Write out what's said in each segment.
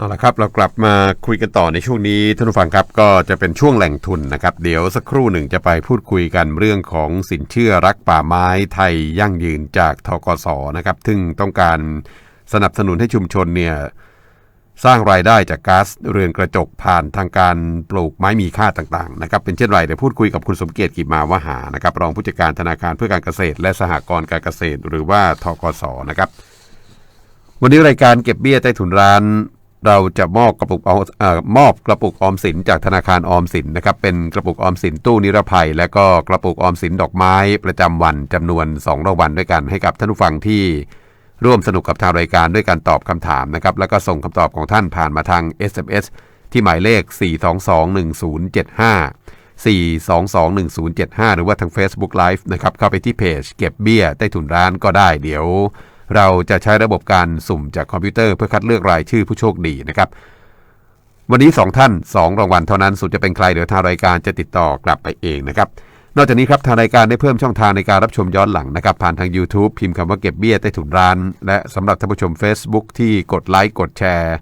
เอาละครับ เรากลับมาคุยกันต่อในช่วงนี้ท่านผู้ฟังครับก็จะเป็นช่วงแหล่งทุนนะครับ เดี๋ยวสักครู่หนึ่งจะไปพูดคุยกันเรื่องของสินเชื่อรักป่าไม้ไทยยั่งยืนจากทกสนะครับซึ่งต้องการสนับสนุนให้ชุมชนเนี่ยสร้างรายได้จากก๊าซเรือนกระจกผ่านทางการปลูกไม้มีค่าต่างๆนะครับเป็นเช่นไรเดี๋ยวพูดคุยกับคุณสมเกียรติกิมาวหานะครับรองผู้จัดการธนาคารเพื่อการเกษตร และสหกรณ์การเกษตร หรือว่าทกสนะครับ วันนี้รายการเก็บเบี้ยใต้ถุนร้าน เราจะมอบกระปุกอาเอ่อมอบกระปุกออมสินจากธนาคารออมสินนะครับเป็นกระปุกออมสินตู้นิรภัย และก็กระปุกออมสินดอกไม้ประจำวันจำนวน2รางวัลด้วยกันให้กับท่านผู้ฟังที่ร่วมสนุกกับทางรายการด้วยการตอบคำถามนะครับแล้วก็ส่งคำตอบของท่านผ่านมาทาง SMS ที่หมายเลข 4221075 4221075 หรือว่าทาง Facebook Live นะครับเข้าไปที่เพจเก็บเบี้ยใต้ถุนร้านก็ได้เดี๋ยว เราจะใช้ระบบการสุ่มจากคอมพิวเตอร์เพื่อคัดเลือกรายชื่อผู้โชคดีนะครับวันนี้ 2 ท่าน 2 รางวัลเท่านั้นสุดจะเป็นใครเดี๋ยวทางรายการจะติดต่อกลับไปเองนะครับนอกจากนี้ครับทางรายการได้เพิ่มช่องทางในการรับชมย้อนหลังนะครับผ่านทาง YouTube พิมพ์คำว่าเก็บเบี้ยใต้ถุนร้าน และสำหรับท่านผู้ชม Facebook ที่กดไลค์กดแชร์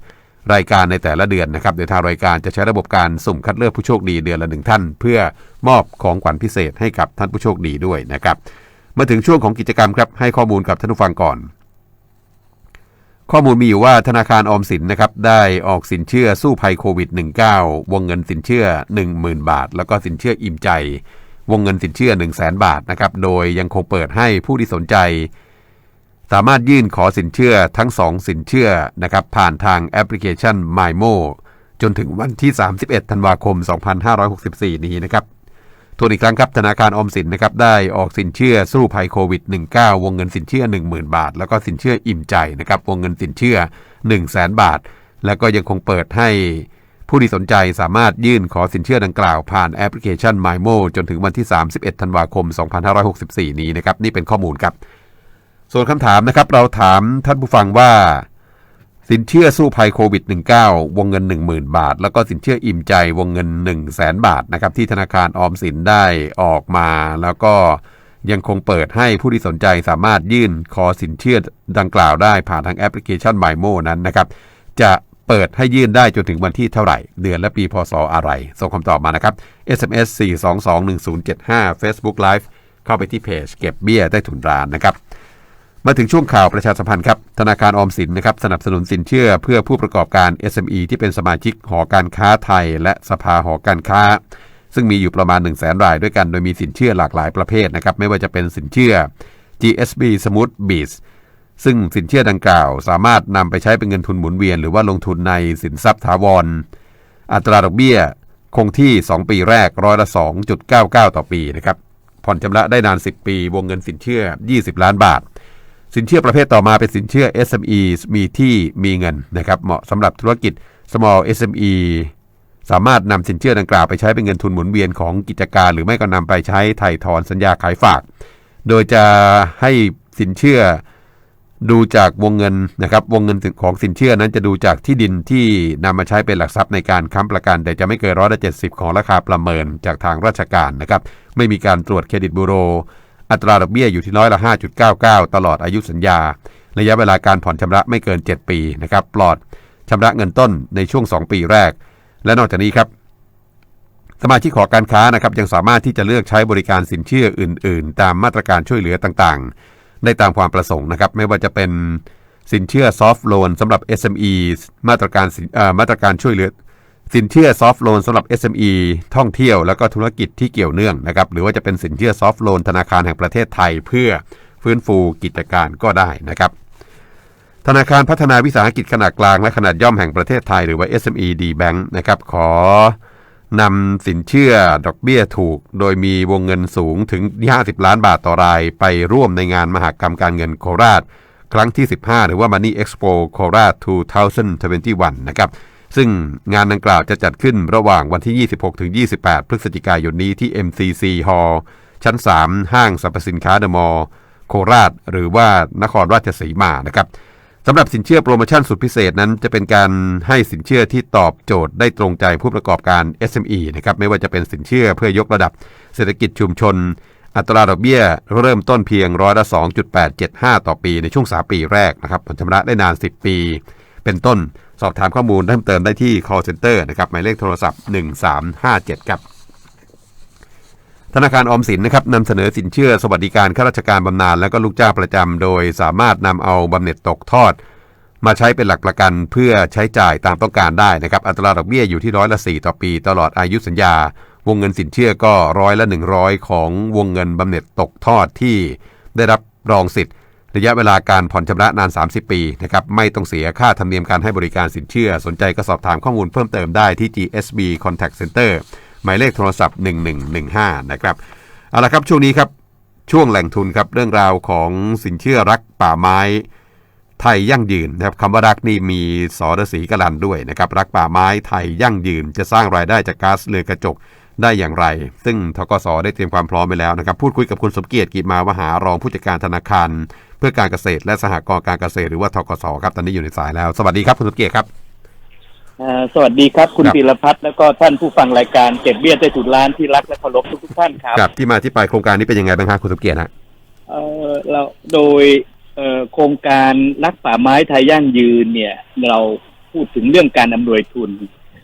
รายการในแต่ละเดือนนะครับเดี๋ยวทางรายการจะใช้ระบบการสุ่มคัดเลือกผู้โชคดีเดือนละหนึ่งท่าน เพื่อมอบของขวัญพิเศษให้กับท่านผู้โชคดีด้วยนะครับมาถึงช่วงของกิจกรรมครับให้ข้อมูลกับท่านผู้ฟังก่อน ข้อมูลมีอยู่ว่าธนาคารออมสินนะครับได้ออกสินเชื่อสู้ภัยโควิด -19 วงเงินสินเชื่อ 10,000 บาท แล้วก็สินเชื่ออิ่มใจ วงเงินสินเชื่อ 1 0 0 0 0 0บาทนะครับโดยยังคงเปิดให้ผู้ที่สนใจ สามารถยื่นขอสินเชื่อทั้ง 2 สินเชื่อนะครับผ่านทางแอปพลิเคชัน MyMo จนถึงวันที่ 31 ธันวาคม 2564 นี้นะครับ ทวนอีกครั้งครับธนาคารออมสินนะครับได้ออกสินเชื่อสู้ภัยโควิด -19 วงเงินสินเชื่อ 10,000 บาท แล้วก็สินเชื่ออิ่มใจนะครับวงเงินสินเชื่อ 1 0 0 0 0แบาท แล้วก็ยังคงเปิดให้ผู้ที่สนใจสามารถยื่นขอสินเชื่อดังกล่าวผ่านแอปพลิเคชัน MyMo จนถึงวันที่ 31 ธันวาคม 2564 นี้นะครับนี่เป็นข้อมูลครับ ส่วนคำถามนะครับเราถามท่านผู้ฟังว่า สินเชื่อสู้ภัยโควิด -19 วงเงิน 10,000 บาท แล้วก็สินเชื่ออิ่มใจวงเงิน 1 0 0 0 0แบาทนะครับที่ธนาคารออมสินได้ออกมา แล้วก็ยังคงเปิดให้ผู้ที่สนใจสามารถยื่นขอสินเชื่อดังกล่าวได้ผ่านทางแอปพลิเคชัน m y m o นั้นนะครับจะเปิดให้ยื่นได้จนถึงวันที่เท่าไหร่ เดือนและปีพศอะไร ส่งคำตอบมานะครับ SMS 4221075 Facebook Live เข้าไปที่เพจเก็บเบี้ยใต้ถุนร้านนะครับ มาถึงช่วงข่าวประชาสัมพันธ์ครับธนาคารออมสินนะครับสนับสนุนสินเชื่อเพื่อผู้ประกอบการ SME ที่เป็นสมาชิกหอการค้าไทย และสภาหอการค้า ซึ่งมีอยู่ประมาณ 1 0 0 0 0แรายด้วยกันโดยมีสินเชื่อหลากหลายประเภทนะครับไม่ว่าจะเป็นสินเชื่อ GSB Smooth b e a s ซึ่งสินเชื่อดังกล่าว สามารถนำไปใช้เป็นเงินทุนหมุนเวียน หรือว่าลงทุนในสินทรัพย์ถาวร อัตราดอกเบี้ย คงที่ 2 ปีแรกร้อยละ 2.99 ต่อปีนะครับผ่อนชำระได้นาน 10 ปี วงเงินสินเชื่อ 20 ล้านบาท สินเชื่อประเภทต่อมาเป็นสินเชื่อ SME มีที่มีเงินนะครับเหมาะสำหรับธุรกิจ small SME สามารถนำสินเชื่อดังกล่าวไปใช้เป็นเงินทุนหมุนเวียนของกิจการ หรือไม่ก็นำไปใช้ไถ่ถอนสัญญาขายฝาก โดยจะให้สินเชื่อดูจากวงเงินนะครับวงเงินของสินเชื่อนั้นจะดูจากที่ดินที่นำมาใช้เป็นหลักทรัพย์ในการค้ำประกัน แต่จะไม่เกินร้อยละเจ็ดสิบของราคาประเมินจากทางราชการนะครับไม่มีการตรวจเครดิตบูโร อัตราดอกเบี้ยอยู่ที่น้อยละ 5.99 ตลอดอายุสัญญา ระยะเวลาการผ่อนชำระไม่เกิน 7 ปีนะครับปลอดชำระเงินต้นในช่วง 2 ปีแรก และนอกจากนี้ครับ สมาชิกขอการค้านะครับยังสามารถที่จะเลือกใช้บริการสินเชื่ออื่น ๆ ตามมาตรการช่วยเหลือต่างๆ ได้ตามความประสงค์นะครับ ไม่ว่าจะเป็นสินเชื่อซอฟท์โลนสำหรับ SME มาตรการมาตรการช่วยเหลือ สินเชื่อซอฟท์โลนสำหรับ SME ท่องเที่ยวแล้วก็ธุรกิจที่เกี่ยวเนื่องนะครับหรือว่าจะเป็นสินเชื่อซอฟท์โลนธนาคารแห่งประเทศไทย เพื่อฟื้นฟูกิจการก็ได้นะครับธนาคารพัฒนาวิสาหกิจขนาดกลางและขนาดย่อมแห่งประเทศไทยหรือว่า SME D Bank นะครับขอนำสินเชื่อดอกเบี้ยถูก โดยมีวงเงินสูงถึง 50 ล้านบาทต่อรายไปร่วมในงานมหากรรมการเงินโคราช ครั้งที่ 15 หรือว่า Money Expo โคราช 2021 นะครับ ซึ่งงานดังกล่าวจะจัดขึ้นระหว่างวันที่ 26-28 พฤศจิกายนนี้ที่ MCC Hall ชั้น 3 ห้างสรรพสินค้าเดอะมอลล์โคราช หรือว่านครราชสีมานะครับสำหรับสินเชื่อโปรโมชั่นสุดพิเศษนั้น จะเป็นการให้สินเชื่อที่ตอบโจทย์ได้ตรงใจผู้ประกอบการ SME นะครับไม่ว่าจะเป็นสินเชื่อเพื่อยกระดับเศรษฐกิจชุมชน อัตราดอกเบี้ยเริ่มต้นเพียงร้อยละ2.875 ต่อปีในช่วง 3 ปีแรกนะครับผลชำระได้นาน 10 ปี เป็นต้น สอบถามข้อมูลเพิ่มเติมได้ที่ call center นะครับหมายเลขโทรศัพท์ 1357 ครับธนาคารออมสินนะครับนำเสนอสินเชื่อสวัสดิการข้าราชการบำนาญและก็ลูกจ้างประจำโดยสามารถนำเอาบำเหน็จตกทอด มาใช้เป็นหลักประกันเพื่อใช้จ่ายตามต้องการได้นะครับอัตราดอกเบี้ยอยู่ที่ร้อยละ 4 ต่อปี ตลอดอายุสัญญา วงเงินสินเชื่อก็ร้อยละ 100 ของวงเงินบำเหน็จตกทอดที่ได้รับรองสิทธิ์ ระยะเวลาการผ่อนชำระนาน 30 ปีนะครับไม่ต้องเสียค่าธรรมเนียมการให้บริการสินเชื่อ สนใจก็สอบถามข้อมูลเพิ่มเติมได้ที่ GSB Contact Center หมายเลขโทรศัพท์ 1115 นะครับเอาละครับช่วงนี้ครับช่วงแหล่งทุนครับเรื่องราวของสินเชื่อรักป่าไม้ไทยยั่งยืนนะครับคำว่ารักนี่มีสอรสีกลันด้วยนะครับรักป่าไม้ไทยยั่งยืน จะสร้างรายได้จากก๊าซเรือนกระจกได้อย่างไร ซึ่งทกสได้เตรียมความพร้อมไปแล้วนะครับพูดคุยกับคุณสมเกียรติกิมาวหารองผู้จัดการธนาคาร เพื่อการเกษตรและสหกรณ์การเกษตรหรือว่าทกสครับตอนนี้อยู่ในสายแล้ว สวัสดีครับคุณสมเกียรติครับอ่าสวัสดีครับคุณครับปีรพัฒน์แล้วก็ท่านผู้ฟังรายการเก็บเบี้ยใต้ถุนร้านที่รักและเคารพทุกๆท่านครับครับ ที่มาที่ไปโครงการนี้เป็นยังไงบ้างครับคุณสมเกียรติฮะเอ่อเราโดยเอ่อโครงการรักป่าไม้ไทยยั่งยืนเนี่ย เราพูดถึงเรื่องการอำนวยทุน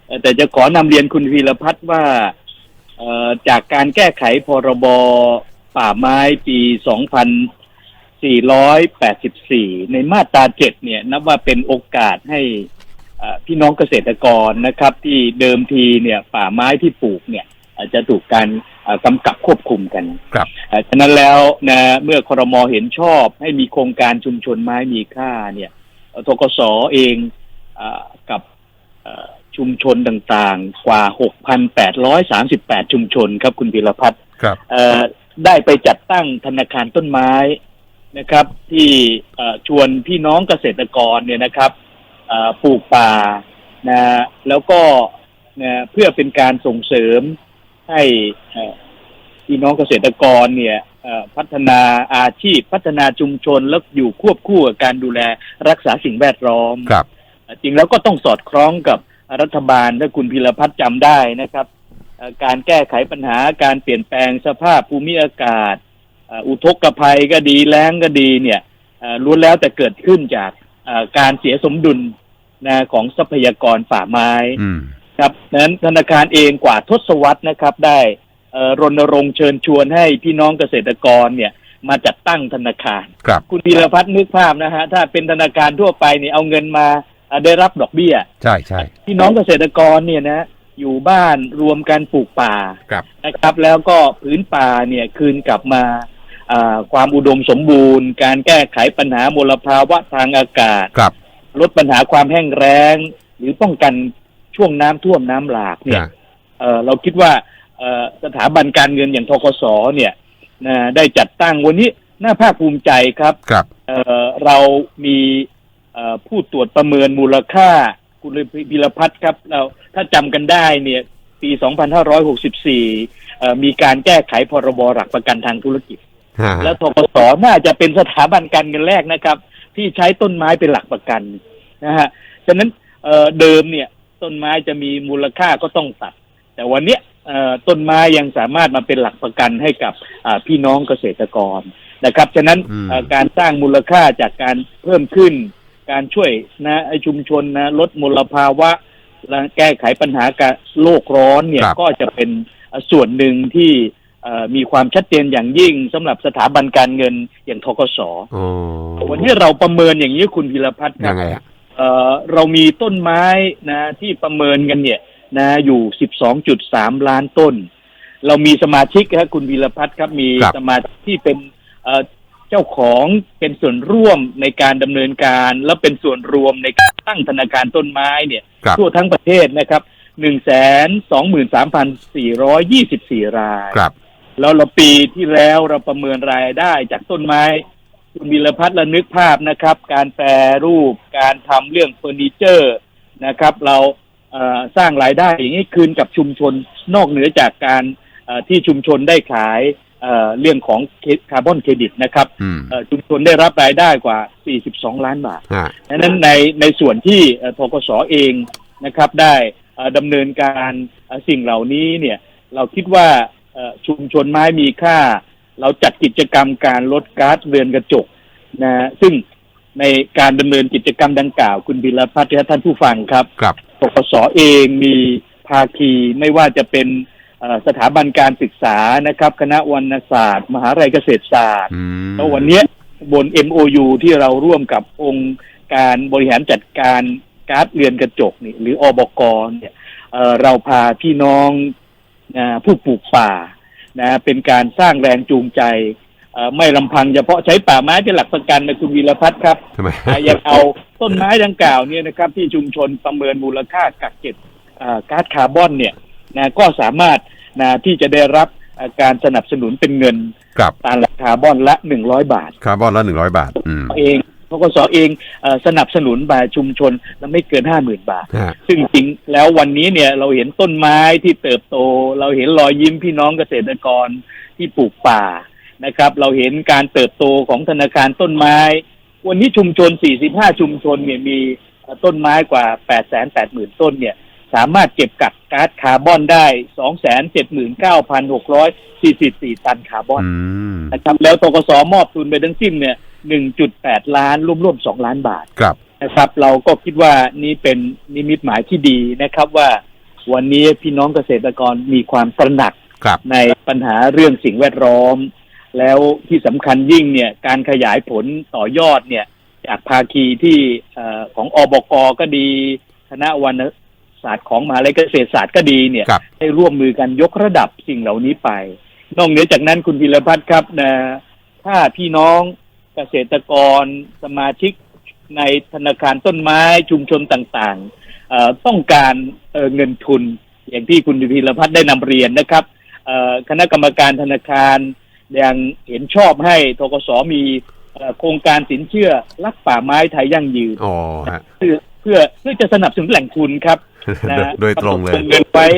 เอ่อแต่จะขอนำเรียนคุณพีรพัฒน์ว่าเอ่อจากการแก้ไขพรบป่าไม้ปี 2484 ในมาตรา7เนี่ยนับว่าเป็นโอกาสให้เอ่อพี่น้องเกษตรกรนะครับ ที่เดิมทีเนี่ยป่าไม้ที่ปลูกเนี่ยอาจจะถูกการเอ่อกำกับควบคุมกัน ครับเอ่อฉะนั้นแล้วนะเมื่อครมเห็นชอบให้มีโครงการชุมชนไม้มีค่าเนี่ยเอ่อทกสเองอากับเอ่อชุมชนต่างๆ กว่า 6,838 ชุมชนครับคุณพิรพัฒน์ครับเอ่อได้ไปจัดตั้งธนาคารต้นไม้ นะครับ ที่เอ่อชวนพี่น้องเกษตรกรเนี่ยนะครับเอ่อปลูกป่านะแล้วก็นะเพื่อเป็นการส่งเสริมให้เอ่อพี่น้องเกษตรกรเนี่ยเอ่อพัฒนาอาชีพพัฒนาชุมชนแล้วอยู่ควบคู่กับการดูแลรักษาสิ่งแวดล้อมครับเอ่อจริงแล้วก็ต้องสอดคล้องกับรัฐบาลถ้าคุณพิรพัฒน์จำได้นะครับเอ่อการแก้ไขปัญหาการเปลี่ยนแปลงสภาพภูมิอากาศเอ่ออุทกภัยก็ดีแล้งก็ดีเนี่ยเอ่อล้วนแล้วแต่เกิดขึ้นจากเอ่อการเสียสมดุลนะของทรัพยากรป่าไม้อืมครับนั้นธนาคารเองกว่าทศวรรษนะครับ ได้เอ่อรณรงค์เชิญชวนให้พี่น้องเกษตรกรเนี่ยมาจัดตั้งธนาคารครับคุณพีรพัฒน์นึกภาพนะฮะถ้าเป็นธนาคารทั่วไปเนี่ยเอาเงินมาเอ่อได้รับดอกเบี้ย ใช่ใช่พี่น้องเกษตรกรเนี่ยนะ อยู่บ้านรวมกันปลูกป่าครับนะครับ แล้วก็พื้นป่าเนี่ยคืนกลับมาอ่า ความอุดมสมบูรณ์ การแก้ไขปัญหามลภาวะทางอากาศครับลดปัญหาความแห้งแล้ง หรือป้องกันช่วงน้ำท่วมน้ำหลากเนี่ยอ่าเอ่อเราคิดว่าเอ่อสถาบันการเงินอย่างทกสเนี่ยนะได้จัดตั้งวันนี้น่าภาคภูมิใจครับครับเอ่อเรามีเอ่อผู้ตรวจประเมินมูลค่า คุณพิรพัฒน์ครับ เราถ้าจำกันได้เนี่ย ปี 2564เอ่อมีการแก้ไขพรบหลักประกันทางธุรกิจฮะ และทกสน่าจะเป็นสถาบันการเงินแรกนะครับ ที่ใช้ต้นไม้เป็นหลักประกันนะฮะฉะนั้นเอ่อเดิมเนี่ย ต้นไม้จะมีมูลค่าก็ต้องตัด แต่วันเนี้ยเอ่อต้นไม้ยังสามารถมาเป็นหลักประกันให้กับอ่าพี่น้องเกษตรกรนะครับ ฉะนั้นอืมเอ่อการสร้างมูลค่าจากการเพิ่มขึ้น การช่วยนะไอ้ชุมชนนะลดมลภาวะและแก้ไขปัญหาการโลกร้อนเนี่ยครับก็จะเป็นเอ่อส่วนหนึ่งที่เอ่อ มีความชัดเจนอย่างยิ่งสำหรับสถาบันการเงินอย่างทกสโอ้วันนี้เราประเมินอย่างนี้คุณพิรพัฒน์ครัยับงไงอะเอ่อเรามีต้นไม้นะที่ประเมินกันเนี่ยนะอยู่12.3ล้านต้น เรามีสมาชิกครับคุณวีรพัฒน์ครับมีครับสมาชิกที่เป็นเอ่อเจ้าของเป็นส่วนร่วมในการดำเนินการ และเป็นส่วนรวมในการตั้งธนาคารต้นไม้เนี่ยครับทั่วทั้งประเทศนะครับหนึ่งแสนสองหมื่นสามพันสี่ร้อยยี่สิบสี่รายครับ แล้วเราปีที่แล้วเราประเมินรายได้จากต้นไม้ คุณวิรพัฒน์ระนึกภาพนะครับ การแปรรูปการทำเรื่องเฟอร์นิเจอร์นะครับ เราเอ่อสร้างรายได้อย่างนี้คืนกับชุมชนนอกเหนือจากการเอ่อที่ชุมชนได้ขายเอ่อเรื่องของคาร์บอนเครดิตนะครับอืมเอ่อชุมชนได้รับรายได้กว่า 42 ล้านบาทฮะดังนั้นในในส่วนที่เอ่อทกสเองนะครับ ได้เอ่อดำเนินการเอ่อสิ่งเหล่านี้เนี่ย เราคิดว่าเอ่อ ชุมชนไม้มีค่า เราจัดกิจกรรมการลดก๊าซเรือนกระจกนะซึ่งในการดำเนินกิจกรรมดังกล่าว คุณบิลพัฒน์และท่านผู้ฟังครับครับปปสเองมีภาคีไม่ว่าจะเป็นเอ่อสถาบันการศึกษานะครับ คณะวรรณศาสตร์ มหาวิทยาลัยเกษตรศาสตร์อืมแล้ววันเนี้ยบน MOU ที่เราร่วมกับองค์การบริหารจัดการก๊าซเรือนกระจกนี่หรืออบกเนี่ยเอ่อเราพาพี่น้อง นะผู้ปลูกป่านะเป็นการสร้างแรงจูงใจเอ่อไม่ลำพังเฉพาะใช้ป่าไม้เป็นหลักประกันนะคุณวีรพัฒน์ครับทำไมอะยังเอาต้นไม้ดังกล่าวเนี่ยนะครับ ที่ชุมชนประเมินมูลค่ากักเก็บอ่าก๊าซคาร์บอนเนี่ยนะก็สามารถนะที่จะได้รับอ่าการสนับสนุนเป็นเงินครับตามราคาร์บอนละหนึ่งร้อยบาท คาร์บอนละหนึ่งร้อยบาทอืมเอง พกสเองเออสนับสนุนมาชุมชนละไม่เกินห้าหมื่นบาทฮะซึ่งจริงแล้ววันนี้เนี่ยเราเห็นต้นไม้ที่เติบโต เราเห็นรอยยิ้มพี่น้องเกษตรกรที่ปลูกป่านะครับ เราเห็นการเติบโตของธนาคารต้นไม้ วันนี้ชุมชน 45 ชุมชนเนี่ยมีต้นไม้กว่า 880,000 ต้นเนี่ยสามารถเก็บกักก๊าซคาร์บอนได้ 279,644 ตันคาร์บอนอืมนะครับ แล้วตกสมอบทุนไปทั้งสิ้นเนี่ย 1.8ล้านร่วมๆ2ล้านบาทครับนะครับ เราก็คิดว่านี่เป็นนิมิตหมายที่ดีนะครับว่า วันนี้พี่น้องเกษตรกรมีความตระหนักครับในปัญหาเรื่องสิ่งแวดล้อม แล้วที่สำคัญยิ่งเนี่ยการขยายผลต่อยอดเนี่ยจากภาคีที่เอ่อของอบกก็ดี คณะวรรณศาสตร์ของมหาลัยเกษตรศาสตร์ก็ดีเนี่ยครับให้ร่วมมือกันยกระดับสิ่งเหล่านี้ไป นอกเหนือจากนั้นคุณพิรพัฒน์ครับนะถ้าพี่น้อง เกษตรกรสมาชิกในธนาคารต้นไม้ชุมชนต่างๆเอ่อต้องการเอ่อเงินทุน อย่างที่คุณพิรพัฒน์ได้นำเรียนนะครับเอ่อคณะกรรมการธนาคารยังเห็นชอบให้ทกสมีเอ่อโครงการสินเชื่อรักป่าไม้ไทยยั่งยืนอ๋อฮะเพื่อเพื่อเพื่อจะสนับสนุนแหล่งทุนครับนะโดยตรงเลกำหนยดวงเงินไว้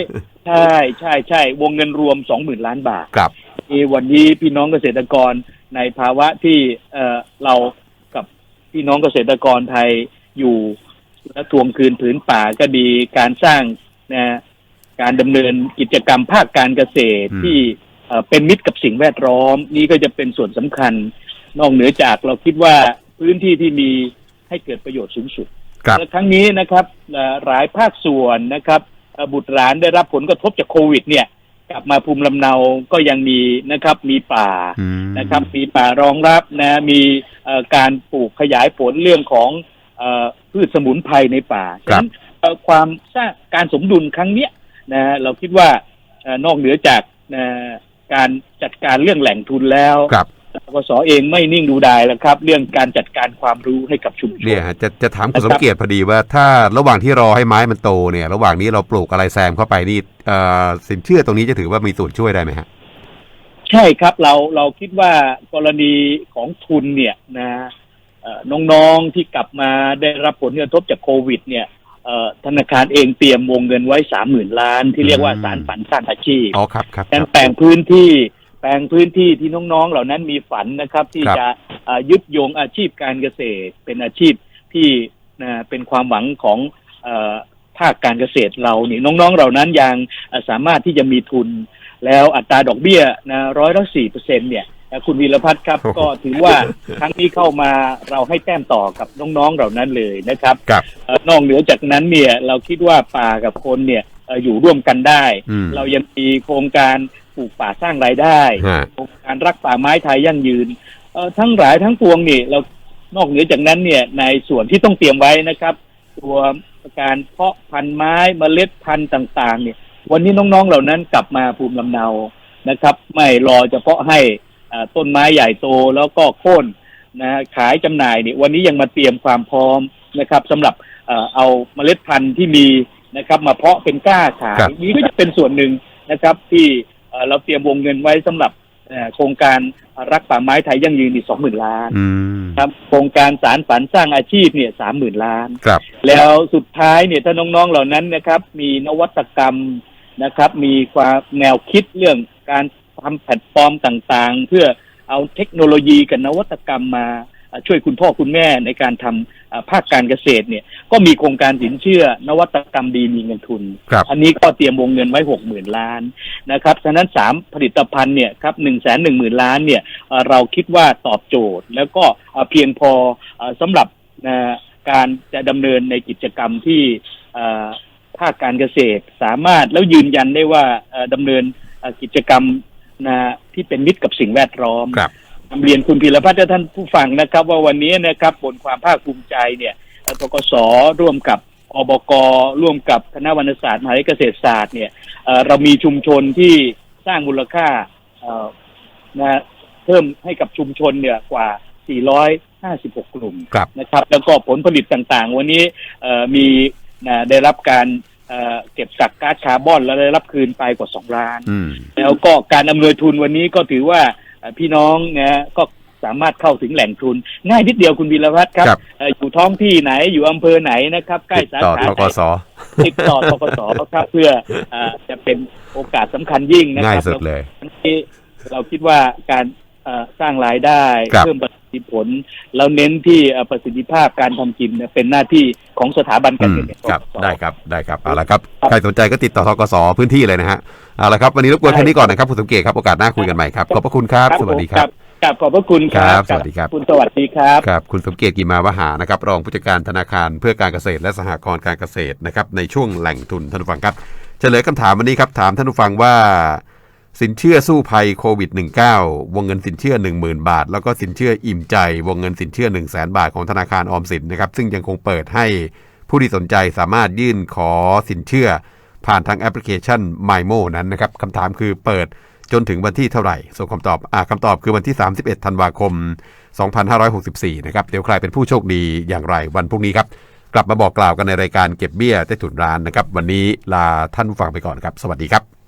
ใช่ใช่ใช่วงเงินรวมสองหมื่นล้านบาทครับที่วันนี้พี่น้องเกษตรกร ในภาวะที่เอ่อเรากับพี่น้องเกษตรกรไทยอยู่และทวงคืนผืนป่าก็ดีการสร้างนะการดำเนินกิจกรรมภาคการเกษตรอืมที่เอ่อเป็นมิตรกับสิ่งแวดล้อม นี่ก็จะเป็นส่วนสำคัญ นอกเหนือจากเราคิดว่าพื้นที่ที่มีให้เกิดประโยชน์สูงสุดครับและครั้งนี้นะครับเอ่อหลายภาคส่วนนะครับเอ่อบุตรหลานได้รับผลกระทบจากโควิด เนี่ย กลับมาภูมิลำเนาก็ยังมีนะครับ มีป่าอืมนะครับ มีป่ารองรับนะ มีเอ่อการปลูกขยายผลเรื่องของเอ่อพืชสมุนไพรในป่าฉะนั้นเอ่อความสร้างการสมดุลครั้งเนี้ยนะเราคิดว่าเอ่อนอกเหนือจากนะการจัดการเรื่องแหล่งทุนแล้วครับ กสเองไม่นิ่งดูดายแล้วครับ เรื่องการจัดการความรู้ให้กับชุมชนเนี่ยฮะจะจะถามคุณนะครับสมเกียรติพอดีว่าถ้าระหว่างที่รอให้ไม้มันโตเนี่ย ระหว่างนี้เราปลูกอะไรแซมเข้าไปนี่เอ่อสินเชื่อตรงนี้จะถือว่ามีส่วนช่วยได้ไหมฮะใช่ครับเราเราคิดว่ากรณีของทุนเนี่ยนะเอ่อน้องๆที่กลับมาได้รับผลกระทบจากโควิด เนี่ยเอ่อธนาคารเองเตรียมวงเงินไว้สามหมื่นล้าน ที่เรียกว่าอืมสารฝันสร้างอาชีพอ๋อครับครับคการรับแปลงพื้นที่แปลงพื้นที่ที่น้องๆ เหล่านั้นมีฝันนะครับ ที่ครับจะเอ่อยึดโยงอาชีพการเกษตร เป็นอาชีพที่นะเป็นความหวังของเอ่อภาคการเกษตรเรานี่น้องๆ เหล่านั้นยังเอ่อสามารถที่จะมีทุน แล้วอัตราดอกเบี้ยนะร้อยละสี่เปอร์เซ็นเนี่ยนะคุณวีรพัฒน์ครับโอ้โหก็ถือว่าครั้งนี้เข้ามาเราให้แต้มต่อกับน้องๆเหล่านั้นเลยนะครับครับเอ่อนอกเหนือจากนั้นเนี่ยเราคิดว่าป่ากับคนเนี่ยเอ่ออยู่ร่วมกันได้อืมเรายังมีโครงการ ปลูกป่าสร้างรายได้ฮะโครงการรักป่าไม้ไทยยั่งยืนเอ่อทั้งหลายทั้งปวงนี่เรานอกเหนือจากนั้นเนี่ยในส่วนที่ต้องเตรียมไว้นะครับ ตัวการเพาะพันธุ์ไม้เมล็ดพันธุ์ต่างๆ เนี่ย วันนี้น้องๆเหล่านั้นกลับมาภูมิลำเนานะครับ ไม่รอเฉพาะให้อ่าต้นไม้ใหญ่โตแล้วก็โค่นนะขายจำหน่ายเนี่ยวันนี้ยังมาเตรียมความพร้อมนะครับสำหรับเอ่อเอาเมล็ดพันธุ์ที่มีนะครับ มาเพาะเป็นกล้าขายครับนี่ก็จะเป็นส่วนหนึ่งนะครับ ที่ เอ่อเราเตรียมวงเงินไว้สำหรับเอ่อโครงการรักป่าไม้ไทยยั่งยืนอีกสองหมื่นล้านอืมครับโครงการสารฝันสร้างอาชีพเนี่ยสามหมื่นล้านครับ แล้วสุดท้ายเนี่ยถ้าน้องๆเหล่านั้นนะครับ มีนวัตกรรมนะครับ มีความแนวคิดเรื่องการทำแพลตฟอร์มต่างๆ เพื่อเอาเทคโนโลยีกับนวัตกรรมมาอ่า ช่วยคุณพ่อคุณแม่ในการทำอ่าภาคการเกษตรเนี่ย ก็มีโครงการสินเชื่อ นวัตกรรมดีมีเงินทุนครับอันนี้ก็เตรียมวงเงินไว้หกหมื่นล้านนะครับฉะนั้นสามผลิตภัณฑ์เนี่ยครับหนึ่งแสนหนึ่งหมื่นล้านเนี่ยเอ่อเราคิดว่าตอบโจทย์ แล้วก็เอ่อเพียงพอเอ่อสำหรับนะการจะดำเนินในกิจกรรมที่เอ่อภาคการเกษตรสามารถแล้วยืนยันได้ว่าเอ่อดำเนินเอ่อกิจกรรมนะที่เป็นมิตรกับสิ่งแวดล้อมครับนำ เรียนคุณพีรพัฒน์และท่านผู้ฟังนะครับ ว่าวันนี้นะครับบนความภาคภูมิใจเนี่ยเอ่อทกศร่วมกับอบกร่วมกับคณะวรรณศาสตร์มหาวิทยาลัยเกษตรศาสตร์เนี่ยเอ่อเรามีชุมชนที่สร้างมูลค่าเอ่อนะเพิ่มให้กับชุมชนเนี่ยกว่า 456 กลุ่มครับนะครับ แล้วก็ผลผลิตต่างๆ วันนี้เอ่อมีนะได้รับการเอ่อเก็บกักก๊าซคาร์บอน แล้วได้รับคืนไปกว่า 2 ล้านอืมแล้วก็การอำนวยทุนวันนี้ก็ถือว่าเอ่อ พี่น้องนะก็สามารถเข้าถึงแหล่งทุน ง่ายนิดเดียวคุณวีรพัฒน์ครับครับเอ่ออยู่ท้องที่ไหนอยู่อำเภอไหนนะครับ ใกล้ติดสาต่อขาทไหนกสติดต่อทกสครับเพื่อเอ่อจะเป็นโอกาสสำคัญยิ่งนะคง่ายรับสุดเลยแล้วที่เราคิดว่าการเอ่อ สร้างรายได้ครับเพิ่มประสิทธิผล แล้วเน้นที่เอ่อประสิทธิภาพการทำกินเนี่ยเป็นหน้าที่ของสถาบันการอืมเงินครับทกสได้ครับได้ครับเอาละครับครับใครสนใจก็ติดต่อทกสพื้นที่เลยนะฮะเอาละครับวันนี้รบกวนแค่นี้ก่อนนะครับคุณสมเกียรติครับโอกาสหน้าคุยกันใหม่ครับขอบพระคุณครับสวัสดีครับกราบขอบพระคุณครัครับบสวัสดีครับ คุณสวัสดีครับ ครับ คุณสมเกียรติกิมาวหา นะครับ รองผู้จัดการธนาคารเพื่อการเกษตรและสหกรณ์การเกษตรนะครับ ในช่วงแหล่งทุนท่านผู้ฟังครับ เฉลยคำถามวันนี้ครับ ถามท่านผู้ฟังว่า สินเชื่อสู้ภัยโควิด -19 วงเงินสินเชื่อ 10,000 บาท แล้วก็สินเชื่ออิ่มใจ วงเงินสินเชื่อ 1 0 0 0 0แบาทของธนาคารออมสินนะครับซึ่งยังคงเปิดให้ผู้ที่สนใจสามารถยื่นขอสินเชื่อ ผ่านทางแอปพลิเคชัน MyMo นั้นนะครับคำถามคือเปิดจนถึงวันที่เท่าไหร่ ส่งคำตอบอ่าคำตอบคือวันที่ 31 ธันวาคม 2564 นะครับ เดี๋ยวใครเป็นผู้โชคดีอย่างไรวันพรุ่งนี้ครับ กลับมาบอกกล่าวกันในรายการเก็บเบี้ยใต้ถุนร้านนะครับ วันนี้ลาท่านผู้ฟังไปก่อนครับ สวัสดีครับ